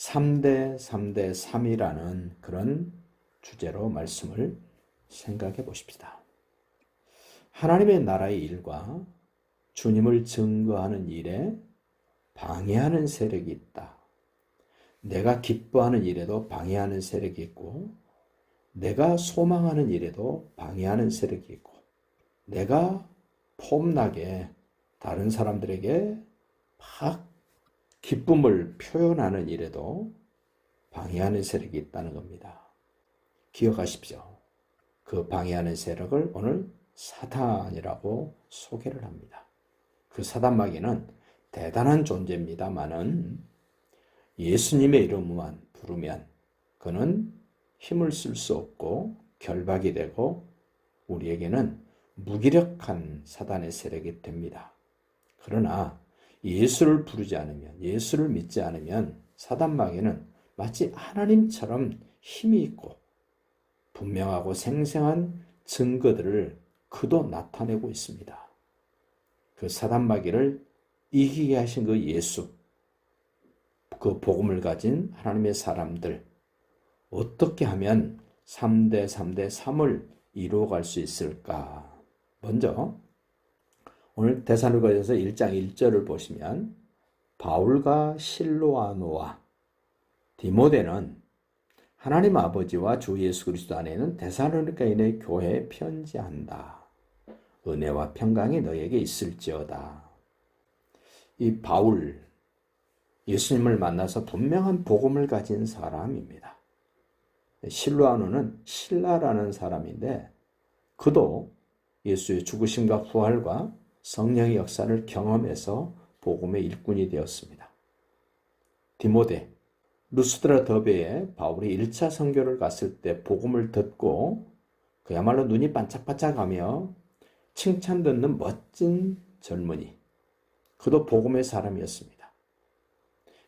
3대 3대 3이라는 그런 주제로 말씀을 생각해 보십시다. 하나님의 나라의 일과 주님을 증거하는 일에 방해하는 세력이 있다. 내가 기뻐하는 일에도 방해하는 세력이 있고, 내가 소망하는 일에도 방해하는 세력이 있고, 내가 폼나게 다른 사람들에게 막 기쁨을 표현하는 일에도 방해하는 세력이 있다는 겁니다. 기억하십시오. 그 방해하는 세력을 오늘 사탄이라고 소개를 합니다. 그 사단 마귀는 대단한 존재입니다만은 예수님의 이름만 부르면 그는 힘을 쓸 수 없고 결박이 되고 우리에게는 무기력한 사단의 세력이 됩니다. 그러나 예수를 부르지 않으면 예수를 믿지 않으면 사단마귀는 마치 하나님처럼 힘이 있고 분명하고 생생한 증거들을 그도 나타내고 있습니다. 그 사단마귀를 이기게 하신 그 예수, 그 복음을 가진 하나님의 사람들, 어떻게 하면 3대 3대 3을 이루어갈 수 있을까? 먼저 오늘 대사로가에서 1장 1절을 보시면 바울과 실로아노와 디모데는 하나님 아버지와 주 예수 그리스도 안에는 데살로니가인의 교회에 편지한다. 은혜와 평강이 너에게 있을지어다. 이 바울 예수님을 만나서 분명한 복음을 가진 사람입니다. 실로아노는 신라라는 사람인데 그도 예수의 죽으심과 부활과 성령의 역사를 경험해서 복음의 일꾼이 되었습니다. 디모데, 루스드라 더베에 바울이 1차 선교를 갔을 때 복음을 듣고 그야말로 눈이 반짝반짝하며 칭찬 듣는 멋진 젊은이. 그도 복음의 사람이었습니다.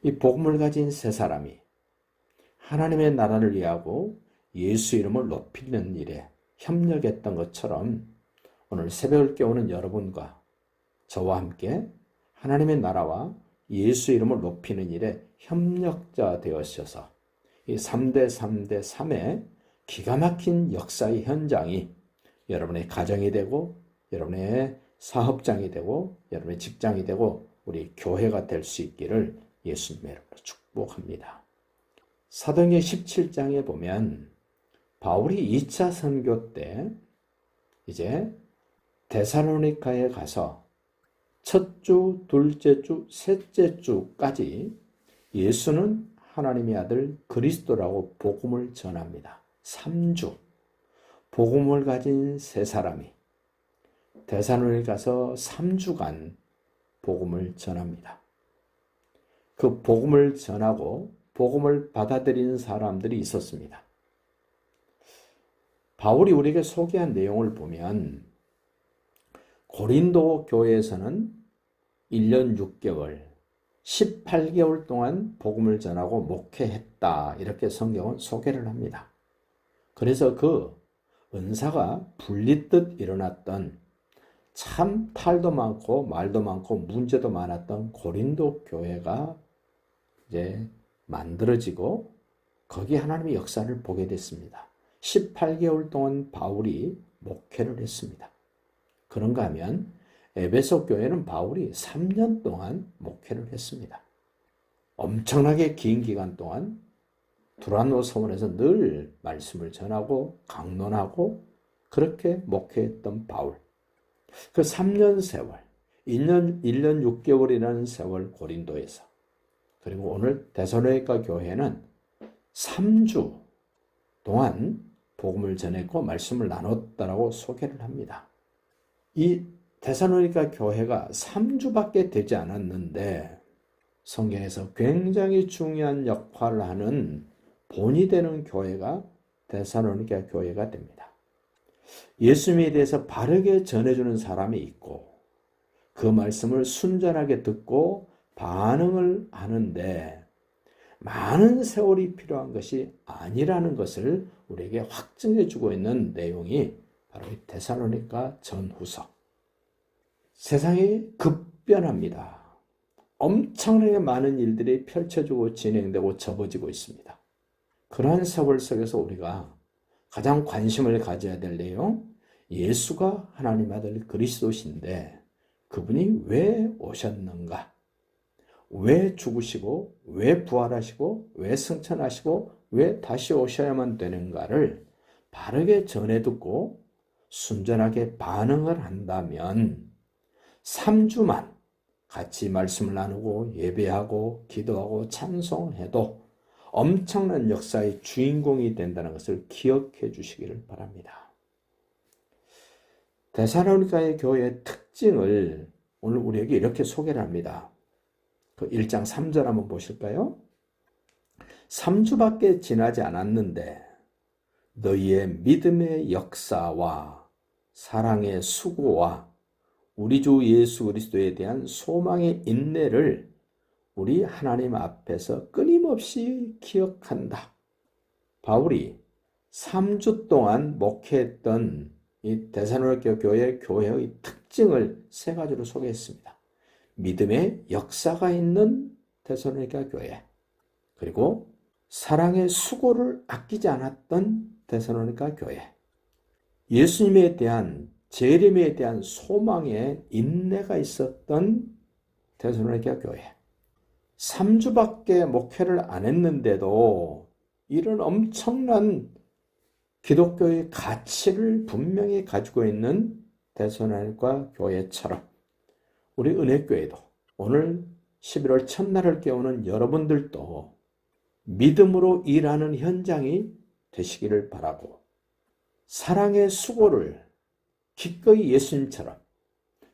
이 복음을 가진 세 사람이 하나님의 나라를 위하고 예수 이름을 높이는 일에 협력했던 것처럼 오늘 새벽을 깨우는 여러분과 저와 함께 하나님의 나라와 예수 이름을 높이는 일에 협력자 되어셔서 이 3대 3대 3의 기가 막힌 역사의 현장이 여러분의 가정이 되고 여러분의 사업장이 되고 여러분의 직장이 되고 우리 교회가 될 수 있기를 예수님의 이름으로 축복합니다. 사도행전 17장에 보면 바울이 2차 선교 때 이제 데살로니카에 가서 첫 주, 둘째 주, 셋째 주까지 예수는 하나님의 아들 그리스도라고 복음을 전합니다. 3주. 복음을 가진 세 사람이 대산을 가서 3주간 복음을 전합니다. 그 복음을 전하고 복음을 받아들이는 사람들이 있었습니다. 바울이 우리에게 소개한 내용을 보면 고린도 교회에서는 1년 6개월, 18개월 동안 복음을 전하고 목회했다. 이렇게 성경은 소개를 합니다. 그래서 그 은사가 불리듯 일어났던 참 탈도 많고 말도 많고 문제도 많았던 고린도 교회가 이제 만들어지고 거기 하나님의 역사를 보게 됐습니다. 18개월 동안 바울이 목회를 했습니다. 그런가 하면 에베소 교회는 바울이 3년 동안 목회를 했습니다. 엄청나게 긴 기간 동안 두란노 서원에서 늘 말씀을 전하고 강론하고 그렇게 목회했던 바울. 그 3년 세월, 1년, 1년 6개월이라는 세월 고린도에서 그리고 오늘 대선회가 교회는 3주 동안 복음을 전했고 말씀을 나눴다라고 소개를 합니다. 이 데살로니가 교회가 3주밖에 되지 않았는데 성경에서 굉장히 중요한 역할을 하는 본이 되는 교회가 데살로니가 교회가 됩니다. 예수님에 대해서 바르게 전해주는 사람이 있고 그 말씀을 순전하게 듣고 반응을 하는데 많은 세월이 필요한 것이 아니라는 것을 우리에게 확증해 주고 있는 내용이 바로 이 데살로니가 전후서. 세상이 급변합니다. 엄청나게 많은 일들이 펼쳐지고 진행되고 접어지고 있습니다. 그러한 세월 속에서 우리가 가장 관심을 가져야 될 내용, 예수가 하나님 아들 그리스도신데 그분이 왜 오셨는가? 왜 죽으시고, 왜 부활하시고, 왜 승천하시고, 왜 다시 오셔야만 되는가를 바르게 전해 듣고 순전하게 반응을 한다면 3주만 같이 말씀을 나누고 예배하고 기도하고 찬송해도 엄청난 역사의 주인공이 된다는 것을 기억해 주시기를 바랍니다. 데살로니가의 교회의 특징을 오늘 우리에게 이렇게 소개를 합니다. 그 1장 3절 한번 보실까요? 3주밖에 지나지 않았는데 너희의 믿음의 역사와 사랑의 수고와 우리 주 예수 그리스도에 대한 소망의 인내를 우리 하나님 앞에서 끊임없이 기억한다. 바울이 3주 동안 목회했던 이 대사로니가 교회 교회의 특징을 세 가지로 소개했습니다. 믿음의 역사가 있는 대사로니가 교회, 그리고 사랑의 수고를 아끼지 않았던 대사로니가 교회, 예수님에 대한 재림에 대한 소망의 인내가 있었던 대사로니가 교회. 3주밖에 목회를 안 했는데도 이런 엄청난 기독교의 가치를 분명히 가지고 있는 대선할과 교회처럼 우리 은혜교회도 오늘 11월 첫날을 깨우는 여러분들도 믿음으로 일하는 현장이 되시기를 바라고 사랑의 수고를 기꺼이 예수님처럼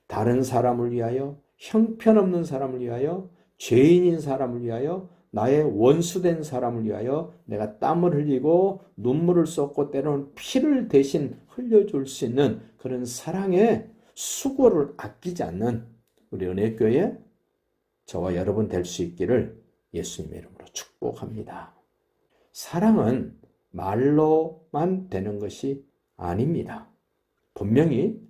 다른 사람을 위하여 형편없는 사람을 위하여 죄인인 사람을 위하여 나의 원수된 사람을 위하여 내가 땀을 흘리고 눈물을 쏟고 때로는 피를 대신 흘려줄 수 있는 그런 사랑의 수고를 아끼지 않는 우리 은혜교회 저와 여러분 될 수 있기를 예수님의 이름으로 축복합니다. 사랑은 말로만 되는 것이 아닙니다. 분명히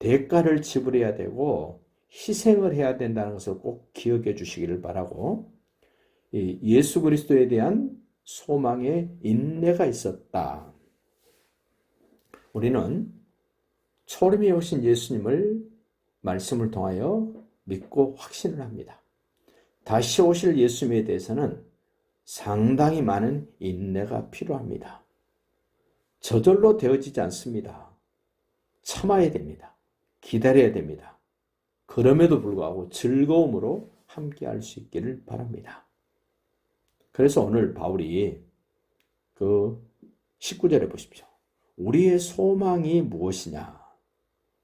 대가를 지불해야 되고 희생을 해야 된다는 것을 꼭 기억해 주시기를 바라고 예수 그리스도에 대한 소망의 인내가 있었다. 우리는 초림에 오신 예수님을 말씀을 통하여 믿고 확신을 합니다. 다시 오실 예수님에 대해서는 상당히 많은 인내가 필요합니다. 저절로 되어지지 않습니다. 참아야 됩니다. 기다려야 됩니다. 그럼에도 불구하고 즐거움으로 함께 할 수 있기를 바랍니다. 그래서 오늘 바울이 그 19절에 보십시오. 우리의 소망이 무엇이냐?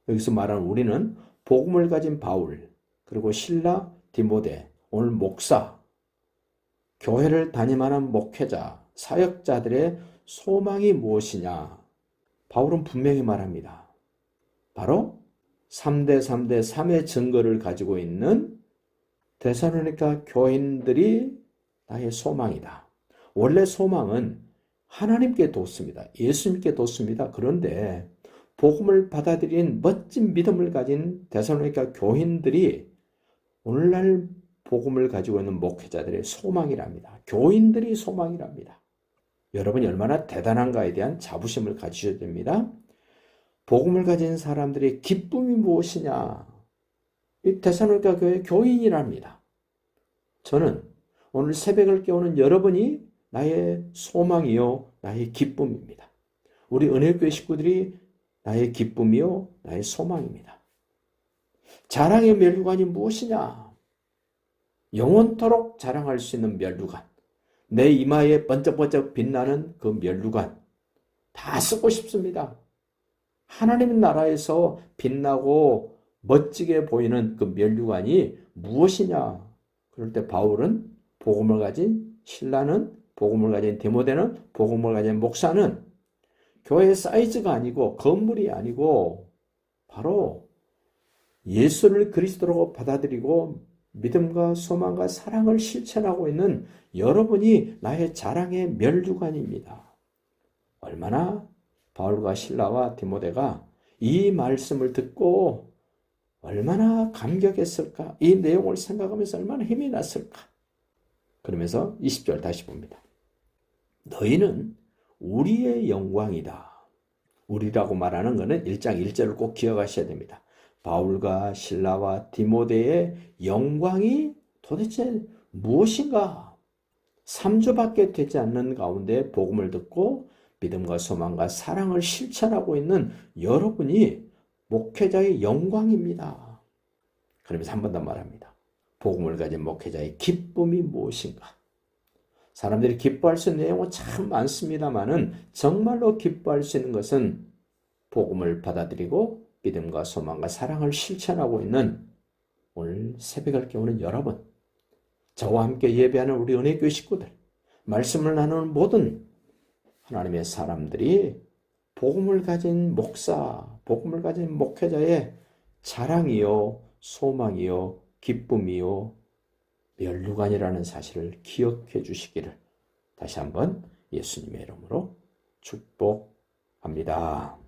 여기서 말하는 우리는 복음을 가진 바울, 그리고 신라 디모데, 오늘 목사, 교회를 다니만한 목회자, 사역자들의 소망이 무엇이냐? 바울은 분명히 말합니다. 바로 3대 3대 3의 증거를 가지고 있는 대사로니까 교인들이 나의 소망이다. 원래 소망은 하나님께 뒀습니다. 예수님께 뒀습니다. 그런데 복음을 받아들인 멋진 믿음을 가진 대사로니까 교인들이 오늘날 복음을 가지고 있는 목회자들의 소망이랍니다. 교인들이 소망이랍니다. 여러분이 얼마나 대단한가에 대한 자부심을 가지셔야 됩니다. 복음을 가진 사람들의 기쁨이 무엇이냐? 이 대사로니까 교회 교인이랍니다. 저는 오늘 새벽을 깨우는 여러분이 나의 소망이요, 나의 기쁨입니다. 우리 은혜교회 식구들이 나의 기쁨이요, 나의 소망입니다. 자랑의 멸류관이 무엇이냐? 영원토록 자랑할 수 있는 멸류관. 내 이마에 번쩍번쩍 빛나는 그 멸류관. 다 쓰고 싶습니다. 하나님 나라에서 빛나고 멋지게 보이는 그 멸류관이 무엇이냐? 그럴 때 바울은 복음을 가진 신라는 복음을 가진 디모데는 복음을 가진 목사는 교회 사이즈가 아니고 건물이 아니고 바로 예수를 그리스도로 받아들이고 믿음과 소망과 사랑을 실천하고 있는 여러분이 나의 자랑의 멸류관입니다. 얼마나 바울과 신라와 디모데가 이 말씀을 듣고 얼마나 감격했을까? 이 내용을 생각하면서 얼마나 힘이 났을까? 그러면서 20절 다시 봅니다. 너희는 우리의 영광이다. 우리라고 말하는 것은 1장 1절을 꼭 기억하셔야 됩니다. 바울과 신라와 디모데의 영광이 도대체 무엇인가? 3주밖에 되지 않는 가운데 복음을 듣고 믿음과 소망과 사랑을 실천하고 있는 여러분이 목회자의 영광입니다. 그러면서 한 번 더 말합니다. 복음을 가진 목회자의 기쁨이 무엇인가? 사람들이 기뻐할 수 있는 내용은 참 많습니다만은 정말로 기뻐할 수 있는 것은 복음을 받아들이고 믿음과 소망과 사랑을 실천하고 있는 오늘 새벽을 깨우는 여러분, 저와 함께 예배하는 우리 은혜교회 식구들, 말씀을 나누는 모든 하나님의 사람들이 복음을 가진 목사, 복음을 가진 목회자의 자랑이요, 소망이요, 기쁨이요, 멸류관이라는 사실을 기억해 주시기를 다시 한번 예수님의 이름으로 축복합니다.